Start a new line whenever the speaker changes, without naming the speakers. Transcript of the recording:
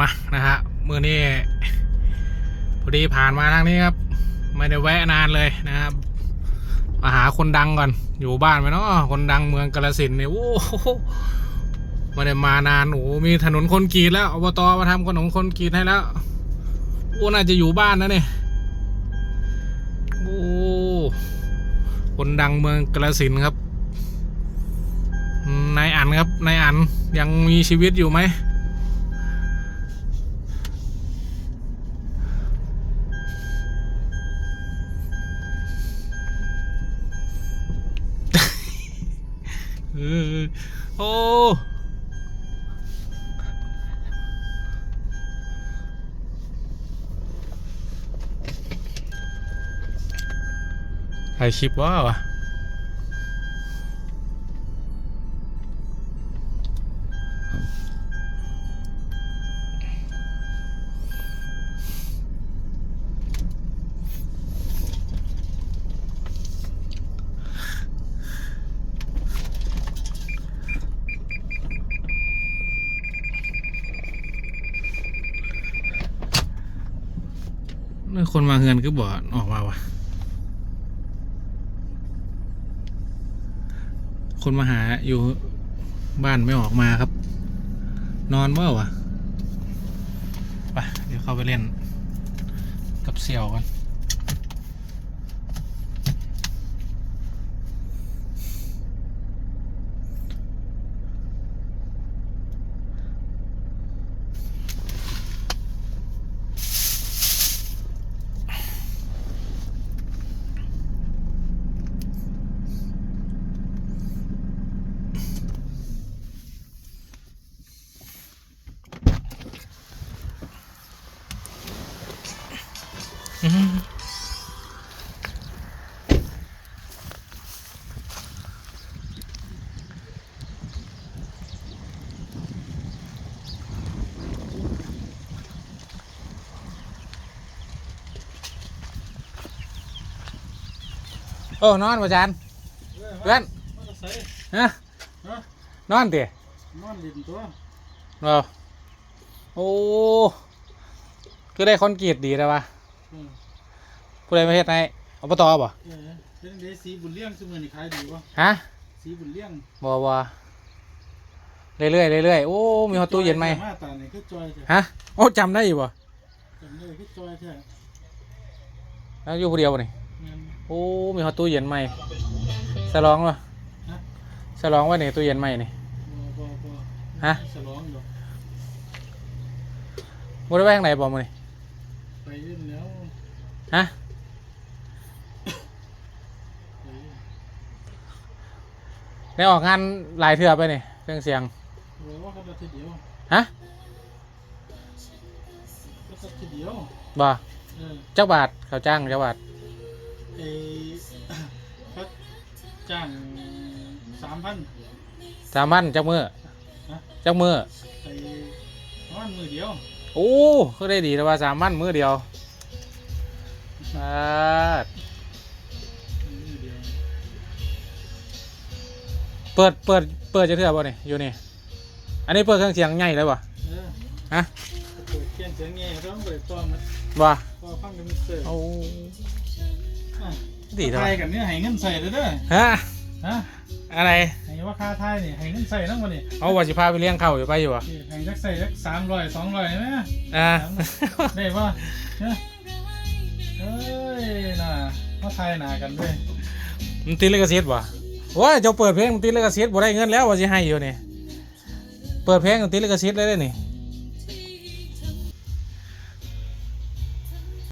มานะฮะมือนี้พอดีผ่านมาทางนี้ครับ ไม่ได้แวะนานเลยนะครับมาหาคนดังก่อน อยู่บ้านไหมเนาะคนดังเมืองกาลสินเนี่ยโอ้โหไม่ได้มานานโอ้มีถนนคนกรีดแล้วอบตมาทำถนนคนกรีดให้แล้วโอ้น่าจะอยู่บ้านนะเนี่ยโอ้คนดังเมืองกาลสินครับนายอันครับนายอันยังมีชีวิตอยู่ไหม เออโอ้ นี่คนมาเฮือนก็บอกออกมาวะคนมาหาอยู่บ้านไม่ออกมาครับ นอนเมื่อวะไปเดี๋ยวเข้าไปเล่นกับเสี่ยวกัน โอ้นอนประจันเพื่อนฮะ
ฮะ
นอนเตี๋ย
นอนดินตัว
เราโอ้ คือได้คอนกรีตดีแล้ววะ
อืม
ผู้ใดมาเฮ็ดให้อบตบ่
เออเป็นเดสีบุญเลี้ยงซึ่งมือนี่ขายดีวะ
ฮะ
สีบุญเลี้ยง
บ่บ่เรื่อยๆเรื่อยๆโอ้มีฮอตตู้เย็นไหม
มาตาเนี่ยคือจอยแท้
ฮะโอ้จำได้อยู่บ่
จำได้คือจอยแท้
แล้วอยู่ผู้เดียวบ่นี่
เงิน
โอ้มีฮอตตู้เย็นใหม่สลองวะ
ฮะ
สลองว่านี่ตู้เย็นใหม่นี่
บ่บ่บ่
ฮะ
ฉลองอยู่
บ่ได้ไปทางไหนบ่มื้อนี่
ไปเล่นแล้ว
ฮะ
ไป
ได้ออกงานหลายเทื่อไปนี่เครื่องเสียง
บอกว่าเขาได้ทีเดียว
ฮะ
ก็สักทีเดียว
บ่
เออ
จักบาทเขาจ้างจักบาท
ไอ้เขาจ้างสามพัน
สามพันจักมือ
ฮะ
จักมือ
ไอ้ประมาณมือเดียว
โอ้ก็ได้ดีแต่ว่าสามพันมือเดียว อ่า
มือเดียว
เปิดเปิดเปิดจะเทื่อบ่นี่อยู่นี่ อันนี้เปิดเครื่องเสียงใหญ่เลยบ่
เออ
ฮะ
เปิดเขียนเสียงเงี้ยต้องเปิดตัวมัน
บ่
ก็ฟังกันมิกเซอร์
โอ้
อะ
ดีเท่า
ไท
ไห
ย
ร่
กันเนี่ยให้เงินใส่เด้อเด้อ
ฮะ
ฮะ
อะไร
ให้ว่าค่าไทยนี่ให้เงินใส่ทั้งหมดนี่
เอาว่าสิพาไปเลี้ยงข้าวอยู่ไปอยู่บ่
นี่ให้จักใส่จักสามร้อยสองร้อยไหม
อ่า
ได้ป่ะ เฮ้ยเอ้ยน่ะมาไทยหนากันด้วย
มันติดลิขสิทธิ์บ่โอ้ยเจ้าเปิดเพลงมึงติดลิขสิทธิ์บ่ได้เงินแล้วว่าสิให้อยู่นี่ เปิดเพลงมึงติดลิขสิทธิ์เลยเด้อนี่